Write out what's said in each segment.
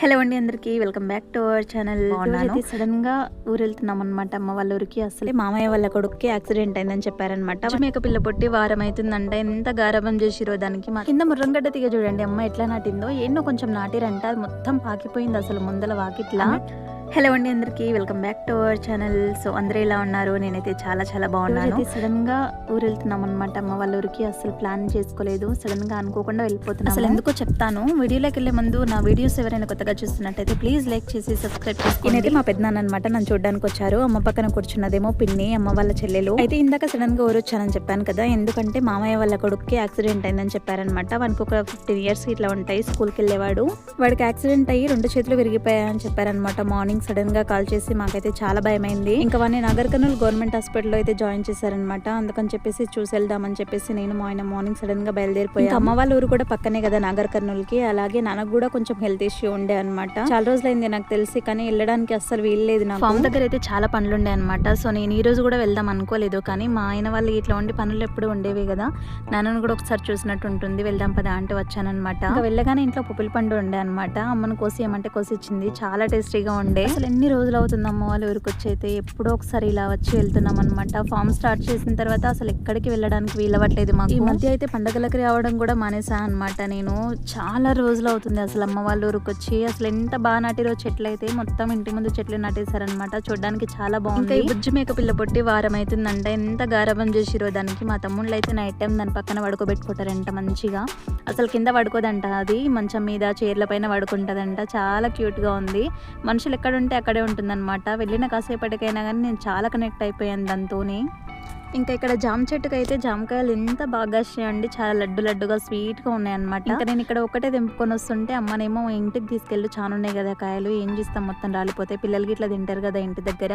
Hello అండి అందరికీ welcome back to our channel. అయితే సడన్గా ఊరు వెళ్తున్నాం అనమాట అమ్మ వాళ్ళ ఊరికి అసలే. మామయ్య వాళ్ళ కొడుకుకి యాక్సిడెంట్ అయిందని చెప్పారనమాట మేక పిల్ల పొట్టి వారం అవుతుందంట. ఎంత గారభం చేసిరో దానికి మా కింద ముర్రంగడ్డ తీగ చూడండి అమ్మ ఎట్లా నాటిందో ఎన్నో కొంచెం నాటిరంట. అది మొత్తం పాకిపోయింది అసలు ముందల వాకిట్లా. హలో అండి అందరికీ welcome back to our channel. So అందరూ ఎలా ఉన్నారు? నేనైతే చాలా చాలా బాగున్నాను. సడన్గా ఊరు వెళ్తున్నాం అనమాట అమ్మ వాళ్ళ ఊరికి అసలు ప్లాన్ చేసుకోలేదు. సడన్గా అనుకోకుండా వెళ్ళిపోతున్నాం అసలు ఎందుకో చెప్తాను. వీడియోలోకి వెళ్ళే ముందు నా వీడియోస్ ఎవరైనా కొత్తగా చూస్తున్నట్టయితే ప్లీజ్ లైక్ చేసి సబ్స్క్రైబ్ చేసుకోండి. మా పెద్దనాన్న అనమాట నన్ను చూడడానికి వచ్చారు. అమ్మ పక్కన కూర్చున్నదేమో పిన్ని అమ్మ వాళ్ళ చెల్లెలు. అయితే ఇందాక సడన్గా ఊరు వచ్చానని చెప్పాను కదా ఎందుకంటే మామయ్య వాళ్ళ కొడుకుకి యాక్సిడెంట్ అయిందని చెప్పారనమాట వానికి ఒక ఫిఫ్టీన్ ఇయర్స్ ఇట్లా ఉంటాయి స్కూల్కి వెళ్ళేవాడు. వాడికి యాక్సిడెంట్ అయ్యి రెండు చేతులు విరిగిపోయాయని చెప్పారనమాట మార్నింగ్ సడన్గా కాల్ చేసి మాకైతే చాలా భయమైంది. ఇంకా వాడిని నగర్ కర్నూలు గవర్నమెంట్ హాస్పిటల్లో అయితే జాయిన్ చేశారనమాట అందుకని చెప్పేసి చూసి వెళ్దామని చెప్పేసి నేను మా ఆయన మార్నింగ్ సడన్గా బయలుదేరిపోయి అమ్మ వాళ్ళ ఊరు కూడా పక్కనే కదా నాగర్ కర్నూలు కి అలాగే నాకు కూడా కొంచెం హెల్త్ ఇష్యూ ఉండే అనమాట చాలా రోజులైంది నాకు తెలిసి కానీ వెళ్ళడానికి అస్సలు వీల్లేదు నాకు. ఫామ్ దగ్గర అయితే చాలా పనులు ఉండే అనమాట సో నేను ఈ రోజు కూడా వెళ్దాం అనుకోలేదు కానీ మా ఆయన వాళ్ళు ఇట్లా ఉండి పనులు ఎప్పుడు ఉండేవి కదా. నాన్నను కూడా ఒకసారి చూసినట్టు ఉంటుంది. వెళ్దాం పదా అంటే వచ్చానమాట వెళ్ళగానే ఇంట్లో పుప్పిల పండు ఉండే అనమాట అమ్మను కోసి ఏమంటే కోసి ఇచ్చింది చాలా టేస్టీగా ఉండే. అసలు ఎన్ని రోజులు అవుతుంది అమ్మ వాళ్ళ ఊరికి వచ్చి అయితే ఎప్పుడో ఒకసారి ఇలా వచ్చి వెళ్తున్నాం అనమాట ఫామ్ స్టార్ట్ చేసిన తర్వాత అసలు ఎక్కడికి వెళ్ళడానికి వీలవట్లేదు మాకు. ఈ మధ్య అయితే పండగలకి రావడం కూడా మానేసా అనమాట నేను. చాలా రోజులు అవుతుంది అసలు అమ్మ వాళ్ళ ఊరికి వచ్చి అసలు ఎంత బాగా నాటిరో చెట్లు అయితే మొత్తం ఇంటి ముందు చెట్లు నాటేశారనమాట చూడడానికి చాలా బాగుంది. బుజ్జి మేక పిల్ల పొట్టి వారం అవుతుందంట ఎంత గారభం చేసిరో దానికి. మా తమ్ముళ్ళు అయితే నైట్ టైం దాని పక్కన పడుకోబెట్టుకుంటారంట మంచిగా. అసలు కింద పడుకోదంట అది. మంచం మీద చీరల పైన పడుకుంటదంట. చాలా క్యూట్గా ఉంది. మనుషులు ఎక్కడ ఉంటే అక్కడే ఉంటుందన్నమాట. వెళ్ళిన కాసేపటికైనా కానీ నేను చాలా కనెక్ట్ అయిపోయాను దాంతోని. ఇంకా ఇక్కడ జామ చెట్టుకు అయితే జామకాయలు ఎంత బాగా వచ్చాయండి చాలా లడ్డు లడ్డుగా స్వీట్గా ఉన్నాయన్నమాట. ఇంకా నేను ఇక్కడ ఒకటే తెంపుకొని వస్తుంటే అమ్మనేమో ఇంటికి తీసుకెళ్ళి చాలా ఉన్నాయి కదా కాయలు ఏం చేస్తాం మొత్తం రాలిపోతే పిల్లలకి ఇట్లా తింటారు కదా ఇంటి దగ్గర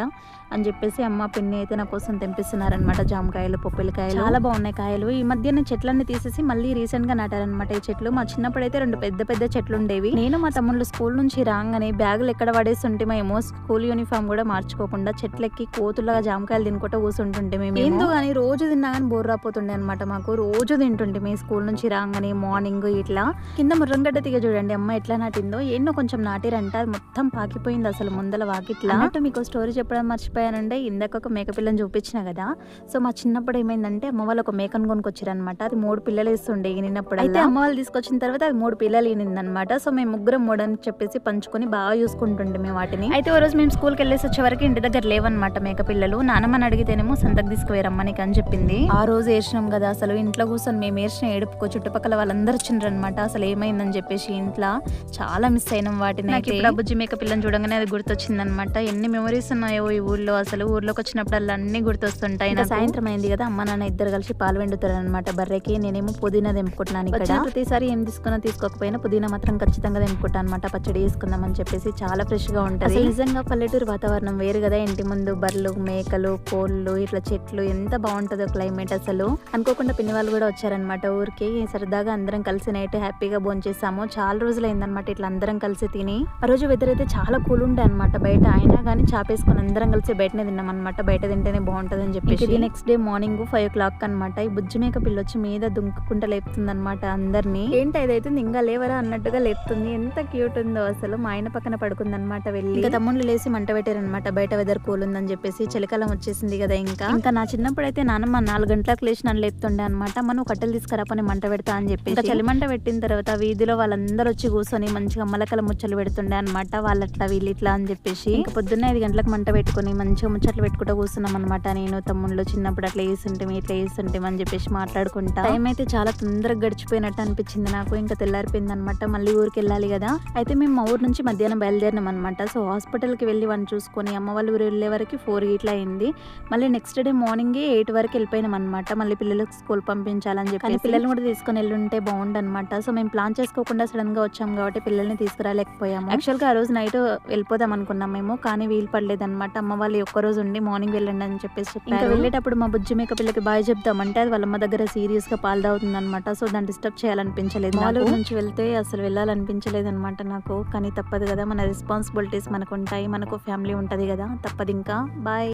అని చెప్పేసి అమ్మ పిన్ని అయితే నా కోసం తెంపిస్తున్నారనమాట జామకాయలు పొప్పిలకాయలు చాలా బాగున్నాయి కాయలు. ఈ మధ్య చెట్లన్నీ తీసేసి మళ్ళీ రీసెంట్గా నాటారనమాట ఈ చెట్లు. మా చిన్నప్పుడు అయితే రెండు పెద్ద పెద్ద చెట్లు ఉండేవి. నేను మా తమ్ముళ్ళు స్కూల్ నుంచి రాగానే బ్యాగులు ఎక్కడ పడేస్తుంటే మేము స్కూల్ యూనిఫామ్ కూడా మార్చుకోకుండా చెట్లెక్కి కోతులుగా జామకాయలు తినుకుంటూ కూర్చుంటుంటే మేము ఏందో కానీ రోజు తిన్నా కానీ బోర్ రాపోతుండే అనమాట మాకు. రోజు తింటుంటే మీ స్కూల్ నుంచి రాగానే మార్నింగ్ ఇట్లా. కింద ముర్రంగడ్డ తీగ చూడండి. అమ్మ ఎట్లా నాటిందో ఎన్నో కొంచెం నాటిరంట. అది మొత్తం పాకిపోయింది అసలు ముందల వాకిట్లా. అన్నట్టు మీకు స్టోరీ చెప్పడం మర్చిపోయానంటే ఇందాక ఒక మేక పిల్లని చూపించిన కదా. సో మా చిన్నప్పుడు ఏమైందంటే అమ్మ వాళ్ళు ఒక మేకను కొనుక్కొచ్చారనమాట అది మూడు పిల్లలు ఇస్తుండే ఈనినప్పుడు అయితే అమ్మ వాళ్ళు తీసుకొచ్చిన తర్వాత అది మూడు పిల్లలు ఈనిందనమాట సో మేము ముగ్గురం మూడు అని చెప్పేసి పంచుకొని బాగా చూసుకుంటుండే మేము వాటిని. అయితే ఓ రోజు మేము స్కూల్కి వెళ్ళేసి వచ్చే వరకు ఇంటి దగ్గర లేవన్నమాట మేక పిల్లలు. నాన్నమ్మని అడిగితేనేమో సంతకు తీసుకుపోయారమ్మా నీకు అని చెప్పింది. ఆ రోజు ఏడ్చినాం కదా అసలు ఇంట్లో కూర్చొని మేము ఏడ్చిన ఏడుపుకో చుట్టుపక్కల వాళ్ళందరూ వచ్చిండ్రు అనమాట అసలు ఏమైందని చెప్పేసి ఇంట్లో చాలా మిస్ అయినాం వాటిని నాకు ఇప్పుడు ఆ బుజ్జి మేక పిల్లని చూడగానే అది గుర్తొచ్చింది అనమాట ఎన్ని మెమరీస్ ఉన్నాయో ఈ ఊళ్ళో అసలు ఊర్లోకి వచ్చినప్పుడు అన్ని గుర్తొస్తుంటాయి సాయంత్రం అయింది కదా అమ్మ నాన్న ఇద్దరు కలిసి పాలు వెండుతారు అనమాట బర్రెకి. నేనేమో పుదీనా తెంపుకుంటున్నాను ఇక్కడ. ప్రతిసారి ఏం తీసుకున్నా తీసుకోకపోయినా పుదీనా మాత్రం ఖచ్చితంగా తెంపుకుంటాను అనమాట పచ్చడి వేసుకుందామని చెప్పేసి చాలా ఫ్రెష్గా ఉంటుంది. నిజంగా పల్లెటూరు వాతావరణం వేరు కదా ఇంటి ముందు బర్రెలు మేకలు కోళ్ళు ఇట్లా చెట్లు ఎంత బాగుంటుందో క్లైమేట్ అసలు. అనుకోకుండా పిన్ని వాళ్ళు కూడా వచ్చారనమాట ఊరికి. సరదాగా అందరం కలిసి నైట్ హ్యాపీగా భోంచేసాము చాలా రోజులు అయిందనమాట ఇట్లా అందరం కలిసి తిని. ఆ రోజు వెదర్ అయితే చాలా కూల్ ఉండే అనమాట బయట. అయినా కానీ చాపేసుకొని అందరం కలిసి బయటనే తిన్నాం అనమాట బయట తింటేనే బాగుంటుంది అని చెప్పేసి next day morning five o'clock అనమాట ఈ బుజ్జి మేక పిల్ల వచ్చి మీద దుంకుకుంటా లేపుతుంది అనమాట అందరినీ. ఏంటి అదైతే ఇంకా లేవరా అన్నట్టుగా లేపుతుంది. ఎంత క్యూట్ ఉందో అసలు. మా ఆయన పక్కన పడుకుంది అనమాట వెళ్ళి. ఇంకా తమ్ముళ్ళు లేసి మంట పెట్టారనమాట బయట వెదర్ కూల్ ఉందని చెప్పేసి. చలికాలం వచ్చేసింది కదా ఇంకా. ఇంకా నా చిన్నప్పుడు అయితే నాన్నమ్మ నాలుగు గంటలకు లేచి నన్ను లేపుతుండే అనమాట మనం కట్టెలు తీసుకురా పని మంట పెడతా అని చెప్పి ఇంకా చలి మంట పెట్టిన తర్వాత వీధిలో వాళ్ళందరూ వచ్చి కూర్చొని మంచిగా మలకల ముచ్చలు పెడుతుండే అనమాట వాళ్ళట్లా వీళ్ళు ఇట్లా అని చెప్పేసి. ఇంకా పొద్దున్న ఐదు గంటలకు మంట పెట్టుకొని మంచిగా ముచ్చట్లు పెట్టుకుంటూ కూర్చున్నాం అనమాట నేను తమ్ముళ్ళు చిన్నప్పుడు అట్లా వేస్తుంటే ఇట్లా వేస్తుంటే అని చెప్పేసి మాట్లాడుకుంటా. టైం అయితే చాలా తొందరగా గడిచిపోయినట్టు అనిపించింది నాకు. ఇంకా తెల్లారిపోయింది అనమాట మళ్ళీ ఊరికి వెళ్ళాలి కదా. అయితే మేము మా ఊరు నుంచి మధ్యాహ్నం బయలుదేరినాం అనమాట సో హాస్పిటల్కి వెళ్ళి వాళ్ళని చూసుకొని అమ్మ వాళ్ళు ఊరు వెళ్ళే వరకు ఫోర్ ఇట్లా అయింది. మళ్ళీ నెక్స్ట్ డే మార్నింగ్ ఎయిట్ వరకు వెళ్ళిపోయినాం అనమాట మళ్ళీ పిల్లలకు స్కూల్ పంపించాలని చెప్పి పిల్లల్ని కూడా తీసుకొని వెళ్ళుంటే బాగుండు అనమాట సో మేము ప్లాన్ చేసుకోకుండా సడన్గా వచ్చాం కాబట్టి పిల్లల్ని తీసుకురాలేకపోయాము. యాక్చువల్గా ఆ రోజు నైట్ వెళ్ళిపోదాం అనుకున్నాం మేము కానీ వీలు పడలేదు అనమాట అమ్మ వాళ్ళు ఒక్క రోజు ఉండి మార్నింగ్ వెళ్ళండి అని చెప్పేసి ఇంకా వెళ్ళేటప్పుడు మా బుజ్జి మేక పిల్లకి బాయ్ చెప్దామంటే అది వాళ్ళ అమ్మ దగ్గర సీరియస్గా పాలు తాగుతుంది అనమాట సో దాన్ని డిస్టర్బ్ చేయాలనిపించలేదు వాళ్ళ నుంచి వెళ్తే అసలు వెళ్ళాలనిపించలేదు అనమాట నాకు. కానీ తప్పదు కదా మన రెస్పాన్సిబిలిటీస్ మనకు ఉంటాయి మనకు ఫ్యామిలీ ఉంటది కదా తప్పదు ఇంకా. బాయ్.